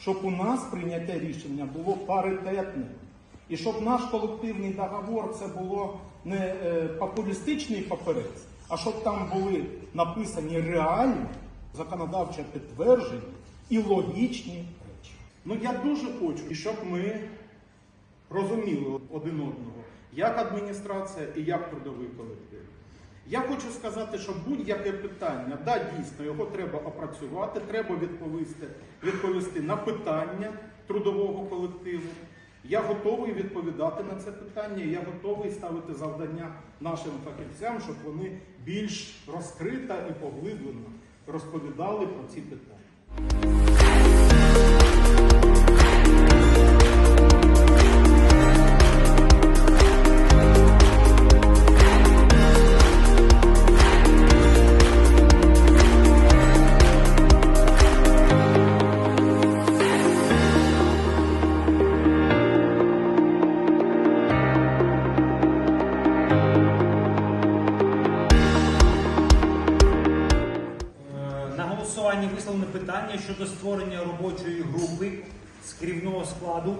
щоб у нас прийняте рішення було паритетне. І щоб наш колективний договор це було не е, популістичний папірець, а щоб там були написані реальні, законодавчо підтверджені і логічні речі. Ну я дуже хочу, щоб ми розуміли один одного, як адміністрація і як трудовий колектив. Я хочу сказати, що будь-яке питання, да, дійсно, його треба опрацювати, треба відповісти, відповісти на питання трудового колективу. Я готовий відповідати на це питання, я готовий ставити завдання нашим фахівцям, щоб вони більш розкрито і поглиблено розповідали про ці питання. На голосуванні висловлено питання щодо створення робочої групи з керівного складу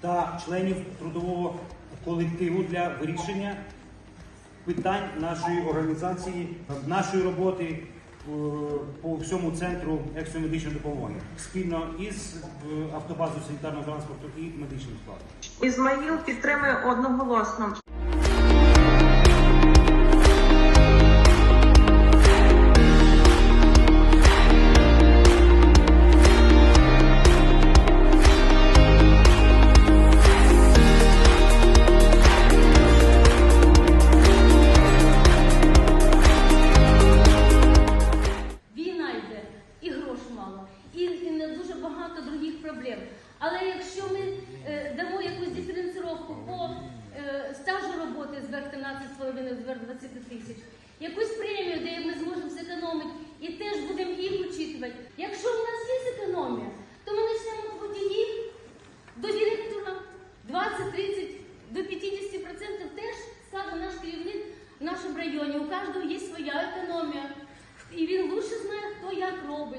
та членів трудового колективу для вирішення питань нашої організації, нашої роботи е, по всьому центру екстреної медичної допомоги спільно із е, автобазою санітарного транспорту і медичним складом. Ізмаїл підтримує одноголосно. тим. Але якщо ми е, дамо якусь диференцировку по е, стажу роботи зверх 13,5, зверх 20 тисяч, якусь премію, де ми зможемо зекономити, і теж будемо їх учитувати. Якщо в нас є економія, то ми почнемо водіїв до директора 20-30 до 50% теж саме наш керівник в нашому районі. У кожного є своя економія, і він лучше знає, хто як робить.